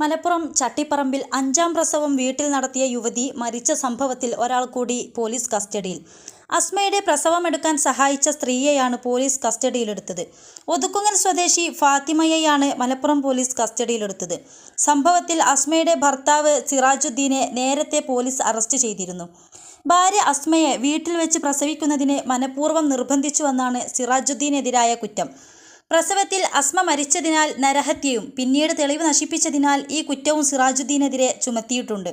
മലപ്പുറം ചട്ടിപ്പറമ്പിൽ അഞ്ചാം പ്രസവം വീട്ടിൽ നടത്തിയ യുവതി മരിച്ച സംഭവത്തിൽ ഒരാൾ കൂടി പോലീസ് കസ്റ്റഡിയിൽ. അസ്മയുടെ പ്രസവമെടുക്കാൻ സഹായിച്ച സ്ത്രീയെയാണ് പോലീസ് കസ്റ്റഡിയിലെടുത്തത്. ഒതുക്കുങ്ങൽ സ്വദേശി ഫാത്തിമയെയാണ് മലപ്പുറം പോലീസ് കസ്റ്റഡിയിലെടുത്തത്. സംഭവത്തിൽ അസ്മയുടെ ഭർത്താവ് സിറാജുദ്ദീനെ നേരത്തെ പോലീസ് അറസ്റ്റ് ചെയ്തിരുന്നു. ഭാര്യ അസ്മയെ വീട്ടിൽ വെച്ച് പ്രസവിക്കുന്നതിന് മനഃപൂർവം നിർബന്ധിച്ചുവെന്നാണ് സിറാജുദ്ദീനെതിരായ കുറ്റം. പ്രസവത്തിൽ അസ്മ മരിച്ചതിനാൽ നരഹത്യയും പിന്നീട് തെളിവ് നശിപ്പിച്ചതിനാൽ ഈ കുറ്റവും സിറാജുദ്ദീനെതിരെ ചുമത്തിയിട്ടുണ്ട്.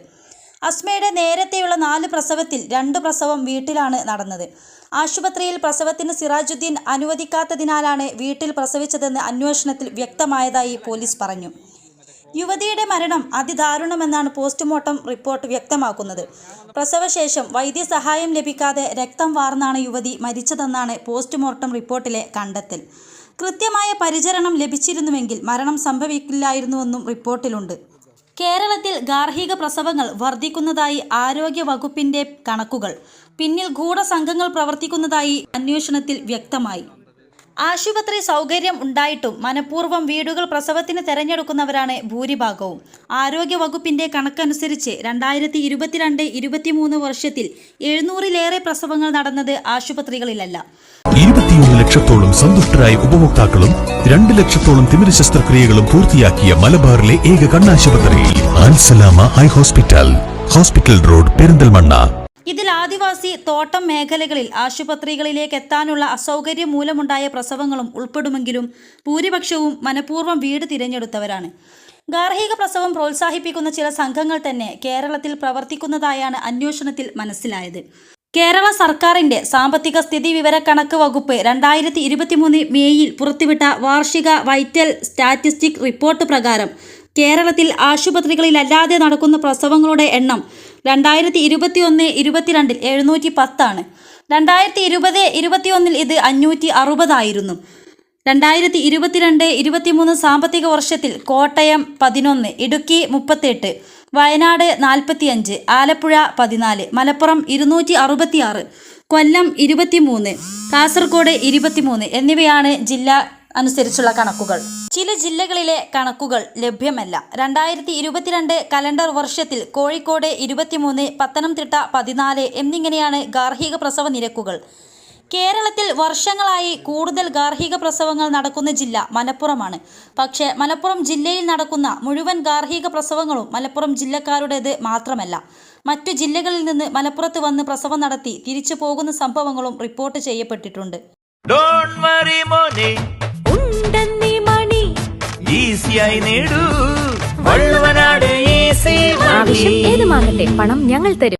അസ്മയുടെ നേരത്തെയുള്ള നാല് പ്രസവത്തിൽ രണ്ട് പ്രസവം വീട്ടിലാണ് നടന്നത്. ആശുപത്രിയിൽ പ്രസവത്തിന് സിറാജുദ്ദീൻ അനുവദിക്കാത്തതിനാലാണ് വീട്ടിൽ പ്രസവിച്ചതെന്ന് അന്വേഷണത്തിൽ വ്യക്തമായതായി പോലീസ് പറഞ്ഞു. യുവതിയുടെ മരണം അതിദാരുണമെന്നാണ് പോസ്റ്റ്മോർട്ടം റിപ്പോർട്ട് വ്യക്തമാക്കുന്നത്. പ്രസവശേഷം വൈദ്യസഹായം ലഭിക്കാതെ രക്തം വാർന്നാണ് യുവതി മരിച്ചതെന്നാണ് പോസ്റ്റ്മോർട്ടം റിപ്പോർട്ടിലെ കണ്ടെത്തൽ. കൃത്യമായ പരിചരണം ലഭിച്ചിരുന്നുവെങ്കിൽ മരണം സംഭവിക്കില്ലായിരുന്നുവെന്നും റിപ്പോർട്ടിലുണ്ട്. കേരളത്തിൽ ഗാർഹിക പ്രസവങ്ങൾ വർദ്ധിക്കുന്നതായി ആരോഗ്യ വകുപ്പിന്റെ കണക്കുകൾ. പിന്നിൽ ഗൂഢസംഘങ്ങൾ പ്രവർത്തിക്കുന്നതായി അന്വേഷണത്തിൽ വ്യക്തമായി. ആശുപത്രി സൗകര്യം ഉണ്ടായിട്ടും മനഃപൂർവം വീടുകൾ പ്രസവത്തിന് തെരഞ്ഞെടുക്കുന്നവരാണ് ഭൂരിഭാഗവും. ആരോഗ്യ വകുപ്പിന്റെ കണക്കനുസരിച്ച് രണ്ടായിരത്തി ഇരുപത്തിരണ്ട് ഇരുപത്തിമൂന്ന് വർഷത്തിൽ എഴുന്നൂറിലേറെ പ്രസവങ്ങൾ നടന്നത് ആശുപത്രികളിലല്ല. ഇരുപത്തിയൊന്ന് ലക്ഷത്തോളം സന്തുഷ്ടരായ ഉപഭോക്താക്കളും രണ്ട് ലക്ഷത്തോളം തിമിര ശസ്ത്രക്രിയകളും പൂർത്തിയാക്കിയ മലബാറിലെ ഏക കണ്ണാശുപത്രി Al Salama eye hospital. Hospital road Perinthalmanna. ഇതിൽ ആദിവാസി തോട്ടം മേഖലകളിൽ ആശുപത്രികളിലേക്ക് എത്താനുള്ള അസൗകര്യം മൂലമുണ്ടായ പ്രസവങ്ങളും ഉൾപ്പെടുമെങ്കിലും ഭൂരിപക്ഷവും മനഃപൂർവം വീട് തിരഞ്ഞെടുത്തവരാണ്. ഗാർഹിക പ്രസവം പ്രോത്സാഹിപ്പിക്കുന്ന ചില സംഘങ്ങൾ തന്നെ കേരളത്തിൽ പ്രവർത്തിക്കുന്നതായാണ് അന്വേഷണത്തിൽ മനസ്സിലായത്. കേരള സർക്കാരിന്റെ സാമ്പത്തിക സ്ഥിതി വിവരക്കണക്ക് വകുപ്പ് രണ്ടായിരത്തി ഇരുപത്തിമൂന്ന് മേയിൽ പുറത്തുവിട്ട വാർഷിക വൈറ്റൽ സ്റ്റാറ്റിസ്റ്റിക് റിപ്പോർട്ട് പ്രകാരം കേരളത്തിൽ ആശുപത്രികളിലല്ലാതെ നടക്കുന്ന പ്രസവങ്ങളുടെ എണ്ണം രണ്ടായിരത്തി ഇരുപത്തി ഒന്ന് ഇരുപത്തിരണ്ടിൽ എഴുന്നൂറ്റി പത്താണ് രണ്ടായിരത്തി ഇരുപത് ഇരുപത്തിയൊന്നിൽ ഇത് അഞ്ഞൂറ്റി അറുപതായിരുന്നു രണ്ടായിരത്തി ഇരുപത്തിരണ്ട് ഇരുപത്തിമൂന്ന് സാമ്പത്തിക വർഷത്തിൽ കോട്ടയം പതിനൊന്ന് ഇടുക്കി മുപ്പത്തെട്ട് വയനാട് നാൽപ്പത്തിയഞ്ച് ആലപ്പുഴ പതിനാല് മലപ്പുറം ഇരുന്നൂറ്റി അറുപത്തിയാറ് കൊല്ലം ഇരുപത്തിമൂന്ന് കാസർഗോഡ് ഇരുപത്തിമൂന്ന് എന്നിവയാണ് ജില്ല അനുസരിച്ചുള്ള കണക്കുകൾ. ചില ജില്ലകളിലെ കണക്കുകൾ ലഭ്യമല്ല. രണ്ടായിരത്തി ഇരുപത്തിരണ്ട് കലണ്ടർ വർഷത്തിൽ കോഴിക്കോട് ഇരുപത്തിമൂന്ന് പത്തനംതിട്ട പതിനാല് എന്നിങ്ങനെയാണ് ഗാർഹിക പ്രസവ നിരക്കുകൾ. കേരളത്തിൽ വർഷങ്ങളായി കൂടുതൽ ഗാർഹിക പ്രസവങ്ങൾ നടക്കുന്ന ജില്ല മലപ്പുറമാണ്. പക്ഷേ മലപ്പുറം ജില്ലയിൽ നടക്കുന്ന മുഴുവൻ ഗാർഹിക പ്രസവങ്ങളും മലപ്പുറം ജില്ലക്കാരുടേത് മാത്രമല്ല. മറ്റു ജില്ലകളിൽ നിന്ന് മലപ്പുറത്ത് വന്ന് പ്രസവം നടത്തി തിരിച്ചു പോകുന്ന സംഭവങ്ങളും റിപ്പോർട്ട് ചെയ്യപ്പെട്ടിട്ടുണ്ട്. ഈസിയായി നേടൂ. വള്ളുവനാട് ഈസി ആവശ്യം ഏതുമാകട്ടെ പണം ഞങ്ങൾ തരും.